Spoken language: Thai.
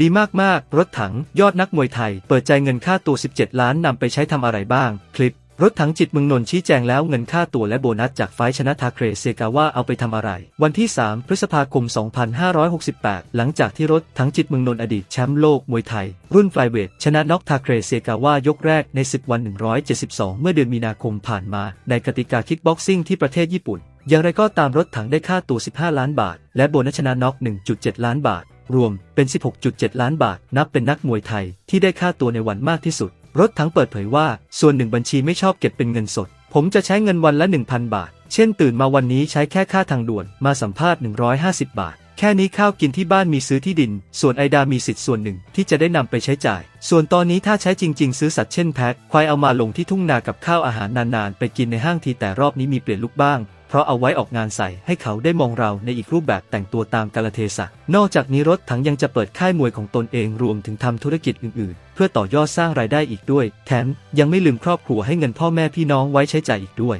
ดีมากๆ รถถังยอดนักมวยไทย เปิดใจเงินค่าตัว 17 ล้านนำไปใช้ทำอะไรบ้าง คลิป รถถังจิตเมืองนนท์ชี้แจงแล้วเงินค่าตัวและโบนัสจากไฟท์ชนะทาเครเซกาว่าเอาไปทำอะไร วันที่ 3 พฤษภาคม 2568 หลังจากที่รถถังจิตเมืองนนท์อดีตแชมป์โลกมวยไทย รุ่นไฟเวทชนะน็อกทาเครเซกาว่ายกแรกในศึกวัน 172 เมื่อเดือนมีนาคมผ่านมา ในกติกาคิกบ็อกซิ่งที่ประเทศญี่ปุ่น อย่างไรก็ตามรถถังได้ค่าตัว 15 ล้านบาท และโบนัสชนะน็อก 1.7 ล้านบาท รวมเป็น 16.7 ล้านบาท นับเป็นนักมวยไทยที่ได้ค่าตัวในวันมากที่สุด รถถังเปิดเผยว่า ส่วนหนึ่งบัญชีไม่ชอบเก็บเป็นเงินสด ผมจะใช้เงินวันละ 1,000 บาท เช่นตื่นมาวันนี้ใช้แค่ค่าทางด่วนมาสัมภาษณ์ 150 บาท แค่นี้ข้าวกินที่บ้านมีซื้อที่ดิน ส่วนไอดามีสิทธิ์ส่วนหนึ่งที่จะได้นำไปใช้จ่าย ส่วนตอนนี้ถ้าใช้จริง ๆ ซื้อสัตว์เช่นแพะควายเอามาลงที่ทุ่งนากับข้าวอาหารนานๆ ไปกินในห้างทีแต่รอบนี้มีเปลี่ยนลุกบ้าง เพราะเอาไว้ออกงานใส่ให้เขาได้มองเราในอีกรูปแบบแต่งตัวตามกาลเทศะ นอกจากนี้รถถังยังจะเปิดค่ายมวยของตนเองรวมถึงทำธุรกิจอื่นๆ เพื่อต่อยอดสร้างรายได้อีกด้วย แถมยังไม่ลืมครอบครัวให้เงินพ่อแม่พี่น้องไว้ใช้จ่ายอีกด้วย